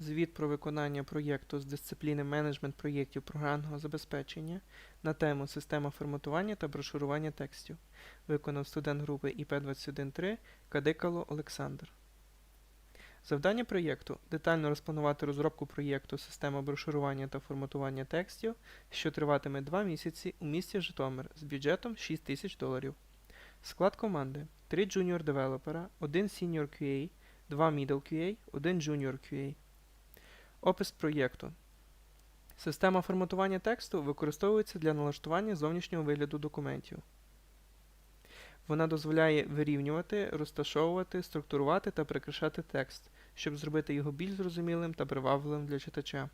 Звіт про виконання проєкту з дисципліни менеджмент проєктів програмного забезпечення на тему Система форматування та брошурування текстів. Виконав студент групи ІП-213 Кадикало Олександр. Завдання проєкту детально розпланувати розробку проєкту Система брошурування та форматування текстів, що триватиме 2 місяці у місті Житомир з бюджетом 6 тисяч доларів. Склад команди 3 junior девелопера, 1 senior QA, 2 middle QA, 1 junior QA. Опис проєкту. Система форматування тексту використовується для налаштування зовнішнього вигляду документів. Вона дозволяє вирівнювати, розташовувати, структурувати та прикрашати текст, щоб зробити його більш зрозумілим та привабливим для читача.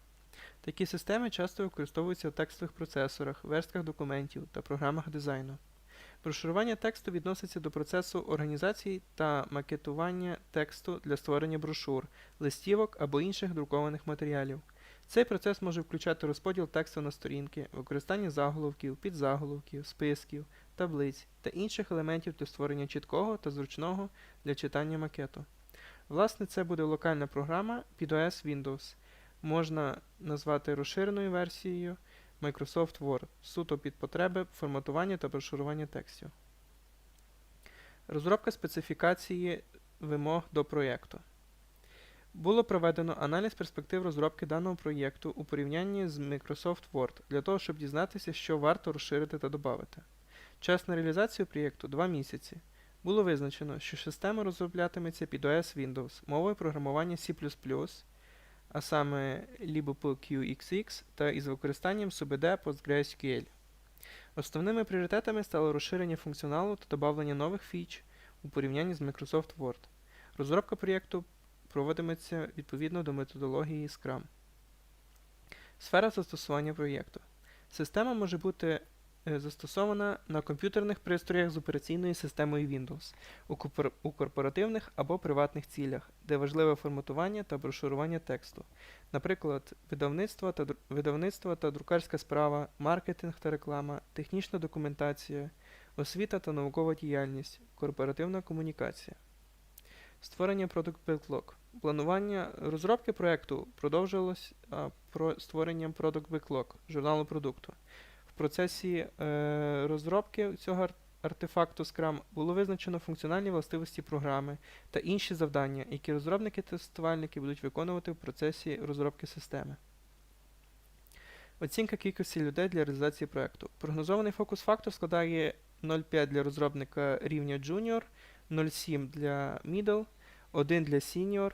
Такі системи часто використовуються в текстових процесорах, верстках документів та програмах дизайну. Брошурування тексту відноситься до процесу організації та макетування тексту для створення брошур, листівок або інших друкованих матеріалів. Цей процес може включати розподіл тексту на сторінки, використання заголовків, підзаголовків, списків, таблиць та інших елементів для створення чіткого та зручного для читання макету. Власне, це буде локальна програма під OS Windows. Можна назвати розширеною версією Microsoft Word, суто під потреби форматування та брошурування текстів. Розробка специфікації вимог до проєкту. Було проведено аналіз перспектив розробки даного проєкту у порівнянні з Microsoft Word для того, щоб дізнатися, що варто розширити та додати. Час на реалізацію проєкту 2 місяці. Було визначено, що система розроблятиметься під OS Windows мовою програмування C++, а саме libqxx та із використанням SUBD PostgreSQL. Основними пріоритетами стало розширення функціоналу та додавлення нових фіч у порівнянні з Microsoft Word. Розробка проєкту проводиметься відповідно до методології Scrum. Сфера застосування проєкту. Система може бути застосована на комп'ютерних пристроях з операційною системою Windows, у, корпоративних або приватних цілях, де важливе форматування та брошурування тексту, наприклад, видавництво та, видавництво та друкарська справа, маркетинг та реклама, технічна документація, освіта та наукова діяльність, корпоративна комунікація. Створення Product Backlog. Планування розробки проєкту продовжилось а, про створенням Product Backlog, журналу продукту. Процесі е, розробки цього ар- артефакту Scrum було визначено функціональні властивості програми та інші завдання, які розробники-тестувальники будуть виконувати в процесі розробки системи. Оцінка кількості людей для реалізації проєкту. Прогнозований фокус-фактор складає 0,5 для розробника рівня Junior, 0,7 для Middle, 1 для Senior.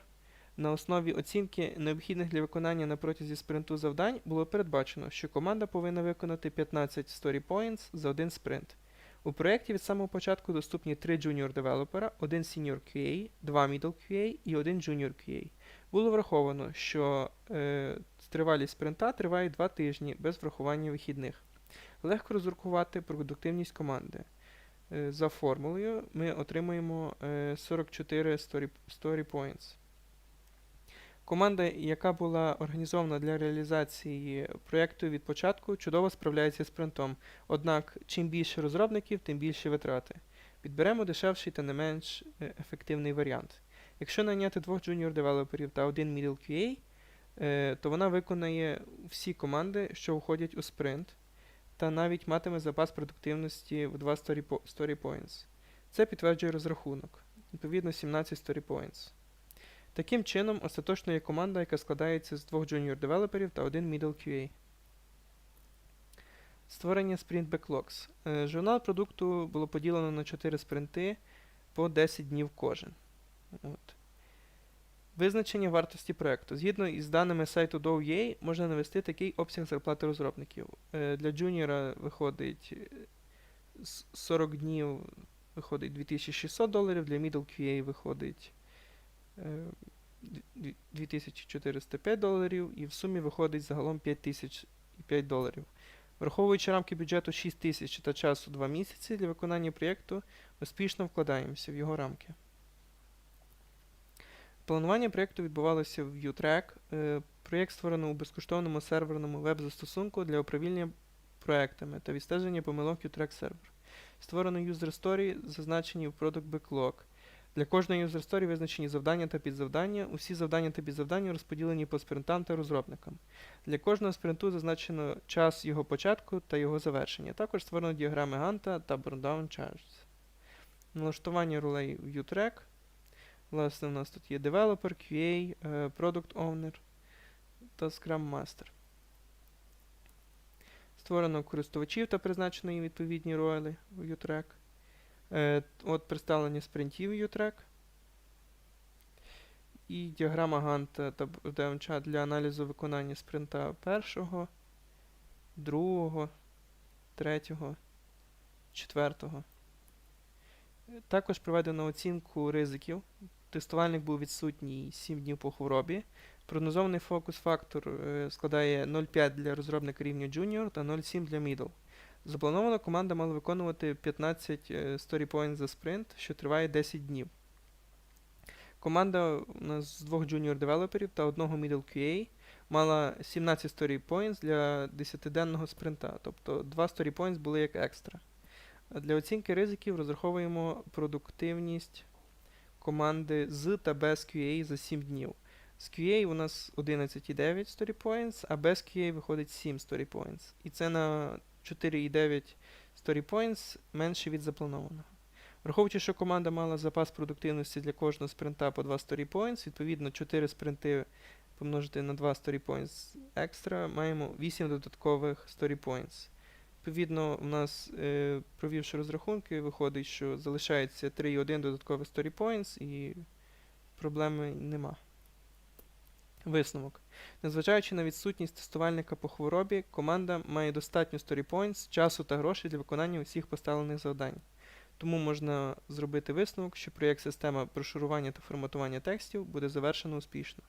На основі оцінки необхідних для виконання на протязі спринту завдань було передбачено, що команда повинна виконати 15 story points за один спринт. У проєкті від самого початку доступні 3 junior девелопера, 1 senior QA, 2 middle QA і 1 junior QA. Було враховано, що е, тривалість спринта триває 2 тижні без врахування вихідних. Легко розрахувати продуктивність команди. Е, за формулою ми отримуємо е, 44 story, story points. Команда, яка була організована для реалізації проєкту від початку, чудово справляється з спринтом. Однак, чим більше розробників, тим більше витрати. Підберемо дешевший та не менш е, ефективний варіант. Якщо найняти двох junior девелоперів та один middle QA, е, то вона виконає всі команди, що входять у спринт, та навіть матиме запас продуктивності в 2 story points. Це підтверджує розрахунок, відповідно 17 story points. Таким чином, остаточно є команда, яка складається з двох junior девелоперів та один middle QA. Створення Sprint Backlogs. Е, Журнал продукту було поділено на 4 спринти по 10 днів кожен. От. Визначення вартості проєкту. Згідно із даними сайту Dow.ua, можна навести такий обсяг зарплати розробників. Е, Для джуніора виходить е, 40 днів виходить 2600 доларів, для middle QA виходить е, 2405 доларів, і в сумі виходить загалом 5005 доларів. Враховуючи рамки бюджету 6 тисяч та часу 2 місяці для виконання проєкту, успішно вкладаємося в його рамки. Планування проєкту відбувалося в Utrack. Е, Проєкт створено у безкоштовному серверному веб-застосунку для управління проектами та відстеження помилок Utrack сервер. Створено story, зазначені в Product Backlog. Для кожної user story визначені завдання та підзавдання. Усі завдання та підзавдання розподілені по спринтам та розробникам. Для кожного спринту зазначено час його початку та його завершення. Також створено діаграми Ганта та Burndown Charts. Налаштування ролей в U-Track. Власне, у нас тут є Developer, QA, е, Product Owner та Scrum Master. Створено користувачів та призначено їм відповідні ролі в U-Track. Е, от представлення спринтів U-Track. І діаграма Ганта та Burndown для аналізу виконання спринта першого, другого, третього, четвертого. Також проведено оцінку ризиків. Тестувальник був відсутній 7 днів по хворобі. Прогнозований фокус-фактор е, складає 0,5 для розробника рівня Junior та 0,7 для Middle. Заплановано команда мала виконувати 15 е, story за спринт, що триває 10 днів. Команда у нас з двох junior девелоперів та одного middle QA мала 17 story points для 10-денного спринта, тобто 2 story points були як екстра. Для оцінки ризиків розраховуємо продуктивність команди з та без QA за 7 днів. З QA у нас 11,9 story points, а без QA виходить 7 story points. І це на 4,9 story points менше від запланованого. Враховуючи, що команда мала запас продуктивності для кожного спринта по 2 story points, відповідно 4 спринти помножити на 2 story points екстра, маємо 8 додаткових story points. Відповідно, у нас, е, провівши розрахунки, виходить, що залишається 3,1 додаткових story points і проблеми нема. Висновок. Незважаючи на відсутність тестувальника по хворобі, команда має достатньо story points, часу та грошей для виконання усіх поставлених завдань. Тому можна зробити висновок, що проєкт система прошурування та форматування текстів буде завершено успішно.